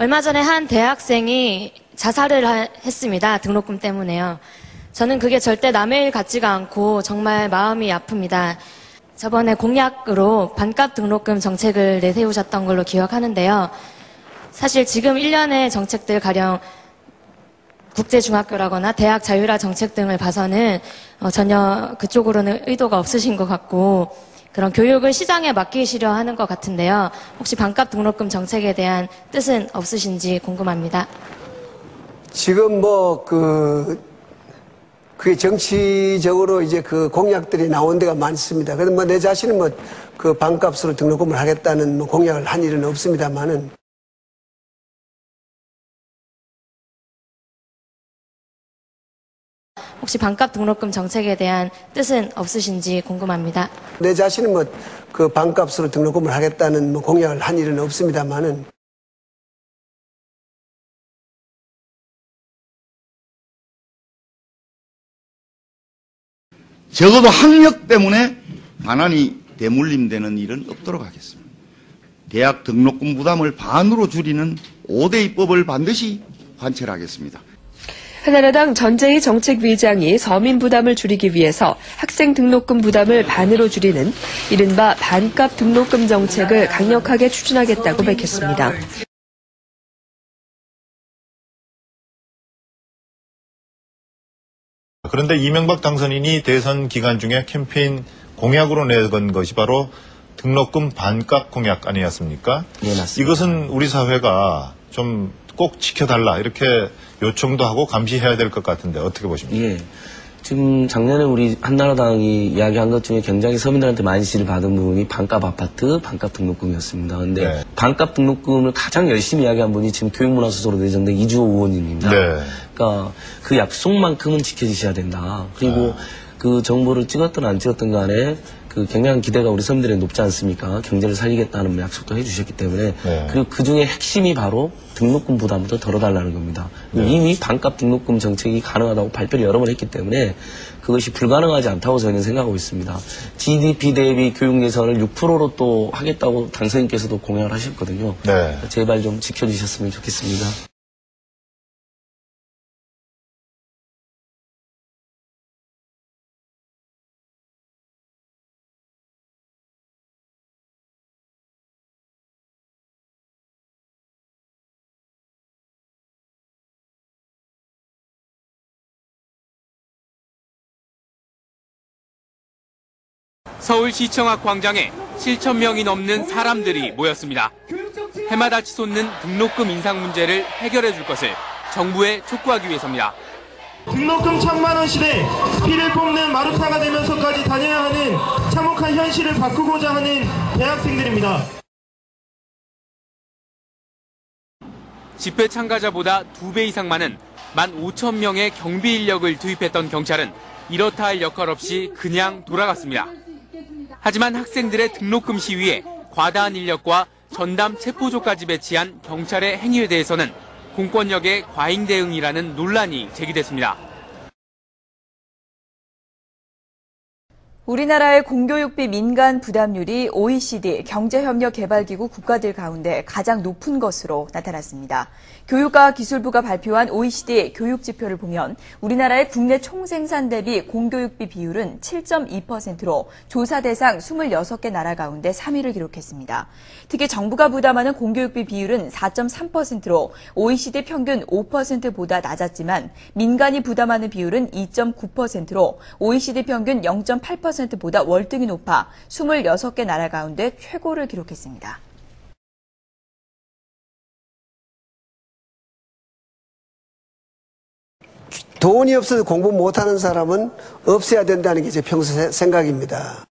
얼마 전에 한 대학생이 자살을 하- 했습니다. 등록금 때문에요. 저는 그게 절대 남의 일 같지가 않고 정말 마음이 아픕니다. 저번에 공약으로 반값 등록금 정책을 내세우셨던 걸로 기억하는데요. 사실 지금 1년의 정책들 가령 국제중학교라거나 대학 자율화 정책 등을 봐서는 어, 전혀 그쪽으로는 의도가 없으신 것 같고 그런 교육을 시장에 맡기시려 하는 것 같은데요. 혹시 반값 등록금 정책에 대한 뜻은 없으신지 궁금합니다. 지금 뭐, 그, 그게 정치적으로 이제 그 공약들이 나온 데가 많습니다. 그래서 뭐 내 자신은 뭐 그 반값으로 등록금을 하겠다는 뭐 공약을 한 일은 없습니다만은 혹시 반값 등록금 정책에 대한 뜻은 없으신지 궁금합니다. 내 자신은 뭐 그 반값으로 등록금을 하겠다는 뭐 공약을 한 일은 없습니다만은 적어도 학력 때문에 반환이 대물림되는 일은 없도록 하겠습니다. 대학 등록금 부담을 반으로 줄이는 5대 입법을 반드시 관철하겠습니다. 한나라당 전재희 정책위장이 서민 부담을 줄이기 위해서 학생 등록금 부담을 반으로 줄이는 이른바 반값 등록금 정책을 강력하게 추진하겠다고 밝혔습니다. 그런데 이명박 당선인이 대선 기간 중에 캠페인 공약으로 내건 것이 바로 등록금 반값 공약 아니었습니까? 예, 맞습니다. 이것은 우리 사회가 좀 꼭 지켜달라 이렇게 요청도 하고 감시해야 될 것 같은데 어떻게 보십니까? 예. 지금 작년에 우리 한나라당이 이야기한 것 중에 굉장히 서민들한테 많이 지지를 받은 부분이 반값 아파트, 반값 등록금이었습니다. 근데 네. 반값 등록금을 가장 열심히 이야기한 분이 지금 교육문화수석으로 내정된 이주호 의원님입니다. 네. 그러니까 그 약속만큼은 지켜주셔야 된다. 그리고 아. 그 정보를 찍었든 안 찍었든 간에 그 굉장한 기대가 우리 서민들의 높지 않습니까? 경제를 살리겠다는 약속도 해주셨기 때문에 네. 그리고 그 중에 핵심이 바로 등록금 부담부터 덜어달라는 겁니다. 네. 이미 반값 등록금 정책이 가능하다고 발표를 여러 번 했기 때문에 그것이 불가능하지 않다고 저희는 생각하고 있습니다. GDP 대비 교육 예산을 6%로 또 하겠다고 당선인께서도 공약을 하셨거든요. 네. 제발 좀 지켜주셨으면 좋겠습니다. 서울시청 앞 광장에 7천 명이 넘는 사람들이 모였습니다. 해마다 치솟는 등록금 인상 문제를 해결해 줄 것을 정부에 촉구하기 위해서입니다. 등록금 천만 원 시대 피를 뽑는 마루타가 되면서까지 다녀야 하는 참혹한 현실을 바꾸고자 하는 대학생들입니다. 집회 참가자보다 두배 이상 많은 15,000명의 경비 인력을 투입했던 경찰은 이렇다 할 역할 없이 그냥 돌아갔습니다. 하지만 학생들의 등록금 시위에 과다한 인력과 전담 체포조까지 배치한 경찰의 행위에 대해서는 공권력의 과잉 대응이라는 논란이 제기됐습니다. 우리나라의 공교육비 민간 부담률이 OECD 경제협력개발기구 국가들 가운데 가장 높은 것으로 나타났습니다. 교육과 기술부가 발표한 OECD 교육지표를 보면 우리나라의 국내 총생산 대비 공교육비 비율은 7.2%로 조사 대상 26개 나라 가운데 3위를 기록했습니다. 특히 정부가 부담하는 공교육비 비율은 4.3%로 OECD 평균 5%보다 낮았지만 민간이 부담하는 비율은 2.9%로 OECD 평균 0.8% 보다 월등히 높아 26개 나라 가운데 최고를 기록했습니다. 돈이 없어서 공부 못하는 사람은 없애야 된다는 게 제 평소 세- 생각입니다.